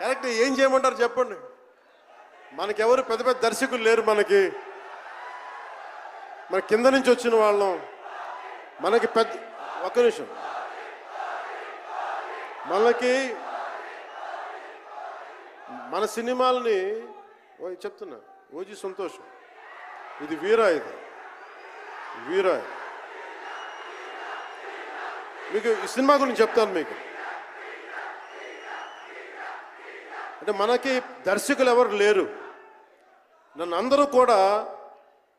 Correct ఏం చేయమంటారు చెప్పండి. మనకెవరు పెద్ద పెద్ద దర్శకులు లేరు మనకి. మన కింద నుంచి వచ్చిన వాళ్ళం. మనకి పెద్ద ఒక్క నిమిషం. మనకి మన సినిమాలని ఓ చెప్తున్నా. ఓజీ సంతోషం. ఇది వీరా ఇది వీరా మీకు ఈ సినిమా గురించి చెప్తాను మీకు. అంటే మనకి దర్శకులు ఎవరు లేరు. నన్ను అందరూ కూడా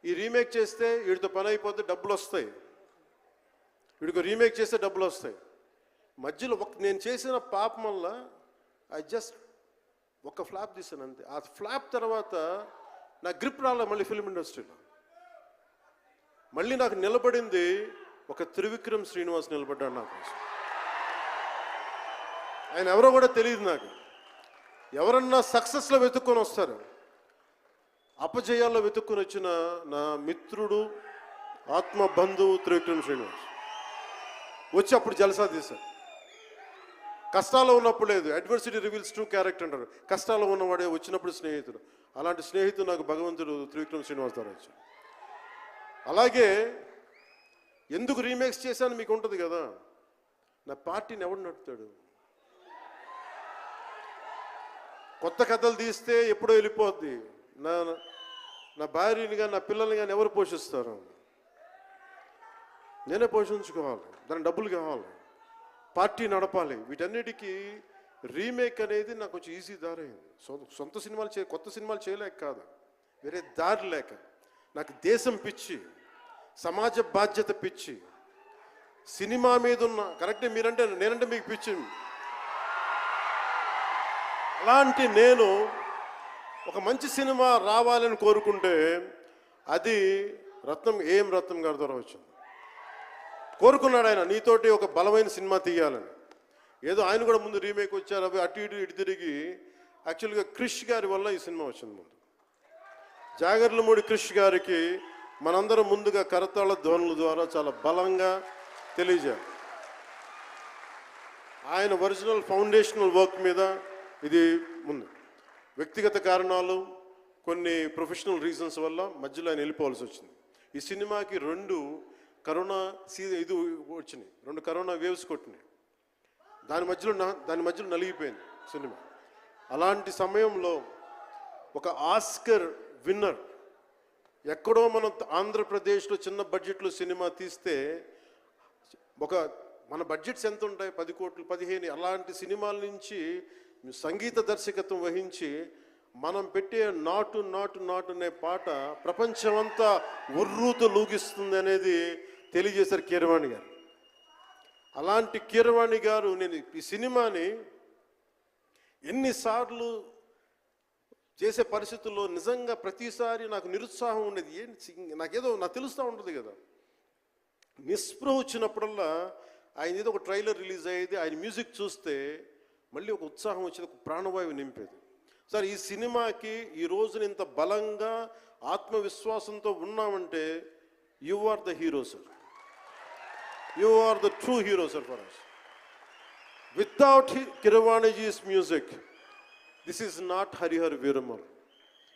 ఈ రీమేక్ చేస్తే వీడితో పని అయిపోతే డబ్బులు వస్తాయి. వీడికి రీమేక్ చేస్తే డబ్బులు వస్తాయి. మధ్యలో ఒక నేను చేసిన పాపం వల్ల ఐ జస్ట్ ఒక ఫ్లాప్ తీసాను అంతే. ఆ ఫ్లాప్ తర్వాత నా గ్రిప్ రాలే మళ్ళీ ఫిల్మ్ ఇండస్ట్రీలో మళ్ళీ నాకు నిలబడింది ఒక త్రివిక్రమ్ శ్రీనివాస్ నిలబడ్డాడు నాకు ఆయన ఎవరో కూడా తెలియదు నాకు. ఎవరన్నా సక్సెస్లో వెతుక్కొని వస్తారు. అపజయాల్లో వెతుక్కొని వచ్చిన నా మిత్రుడు ఆత్మ బంధువు త్రివిక్రమ్ శ్రీనివాస్. వచ్చి అప్పుడు జలసా తీశారు కష్టాల్లో ఉన్నప్పుడు లేదు. అడ్వర్సిటీ రివీల్స్ ట్రూ క్యారెక్టర్ అంటారు. కష్టాల్లో ఉన్నవాడే వచ్చినప్పుడు స్నేహితుడు. అలాంటి స్నేహితుడు నాకు భగవంతుడు త్రివిక్రమ్ శ్రీనివాస్ ద్వారా వచ్చాడు. అలాగే ఎందుకు రీమేక్స్ చేశాను మీకు ఉంటుంది కదా? నా పార్టీని ఎవడు నడుపుతాడు? కొత్త కథలు తీస్తే ఎప్పుడో వెళ్ళిపోద్ది. నా నా భార్యని కానీ నా పిల్లల్ని కానీ ఎవరు పోషిస్తారు? నేనే పోషించుకోవాలి. దాని డబ్బులు కావాలి. పార్టీ నడపాలి. వీటన్నిటికీ రీమేక్ అనేది నాకు కొంచెం ఈజీ దారి అయింది. సొంత సినిమాలు చే కొత్త సినిమాలు చేయలేక కాదు. వేరే దారి లేక. నాకు దేశం పిచ్చి సమాజ బాధ్యత పిచ్చి సినిమా మీద ఉన్న కరెక్టే మీరంటే నేనంటే మీకు పిచ్చి. అలాంటి నేను ఒక మంచి సినిమా రావాలని కోరుకుంటే అది రత్నం ఏం రత్నం గారి ద్వారా వచ్చింది. కోరుకున్నాడు ఆయన నీతోటి ఒక బలమైన సినిమా తీయాలని. ఏదో ఆయన కూడా ముందు రీమేక్ వచ్చారు అవి అటు ఇటు ఇటు తిరిగి యాక్చువల్గా క్రిష్ గారి వల్ల ఈ సినిమా వచ్చింది ముందు. జాగర్లమూడి క్రిష్ గారికి మనందరం ముందుగా కరతాళ ధ్వనుల ద్వారా చాలా బలంగా తెలియజేయాలి. ఆయన ఒరిజినల్ ఫౌండేషనల్ వర్క్ మీద ఇది ముందు. వ్యక్తిగత కారణాలు కొన్ని ప్రొఫెషనల్ రీజన్స్ వల్ల మధ్యలో ఆయన వెళ్ళిపోవాల్సి వచ్చింది. ఈ సినిమాకి రెండు కరోనా సీజన్ ఇది వచ్చినాయి. రెండు కరోనా వేవ్స్ కొట్టినాయి. దాని మధ్యలో నా- దాని మధ్యలో నలిగిపోయింది సినిమా. అలాంటి సమయంలో ఒక ఆస్కర్ విన్నర్ ఎక్కడో మనం ఆంధ్రప్రదేశ్లో చిన్న బడ్జెట్లో సినిమా తీస్తే ఒక మన బడ్జెట్స్ ఎంత ఉంటాయి? పది కోట్లు పదిహేను అలాంటి సినిమాల నుంచి సంగీత దర్శకత్వం వహించి మనం పెట్టే నాటు నాటు నాటు అనే పాట ప్రపంచమంతా ఉర్రూతో లూగిస్తుంది అనేది తెలియజేశారు కీరవాణి గారు. అలాంటి కీరవాణి గారు నేను ఈ సినిమాని ఎన్నిసార్లు చేసే పరిస్థితుల్లో నిజంగా ప్రతిసారి నాకు నిరుత్సాహం ఉండేది. ఏంటి నాకేదో నాకు తెలుస్తూ ఉంటుంది కదా. నిస్పృహ వచ్చినప్పుడల్లా ఆయన ఏదో ఒక ట్రైలర్ రిలీజ్ అయ్యేది. ఆయన మ్యూజిక్ చూస్తే మళ్ళీ ఒక ఉత్సాహం వచ్చేది ఒక ప్రాణవాయువు నింపేది. సార్ ఈ సినిమాకి ఈ రోజున ఇంత బలంగా ఆత్మవిశ్వాసంతో ఉన్నామంటే you are the hero sir you are the true hero sir for us without కిరవాణిజీస్ music this is not Harihar Veeramal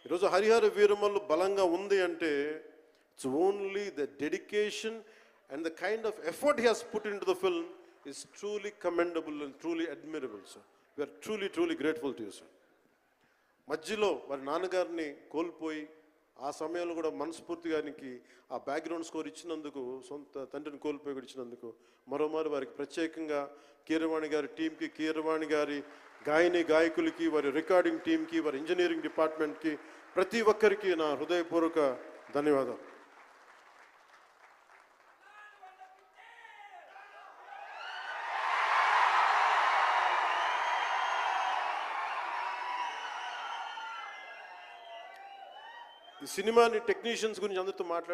ఈరోజు హరిహర వీరమల్ బలంగా ఉంది అంటే it's only the dedication and the kind of effort he has put in to the film is truly commendable and truly admirable We are truly truly grateful to you, sir. మధ్యలో వారి నాన్నగారిని కోల్పోయి ఆ సమయంలో కూడా మనస్ఫూర్తిగా ఆయనకి ఆ బ్యాక్గ్రౌండ్ స్కోర్ ఇచ్చినందుకు సొంత తండ్రిని కోల్పోయి కూడా ఇచ్చినందుకు మరోమారు వారికి ప్రత్యేకంగా కీరవాణి గారి టీంకి కీరవాణి గారి గాయని గాయకులకి వారి రికార్డింగ్ టీంకి వారి ఇంజనీరింగ్ డిపార్ట్మెంట్కి ప్రతి ఒక్కరికి నా హృదయపూర్వక ధన్యవాదాలు సినిమాని టెక్నీషియన్స్ గురించి అందరితో మాట్లాడి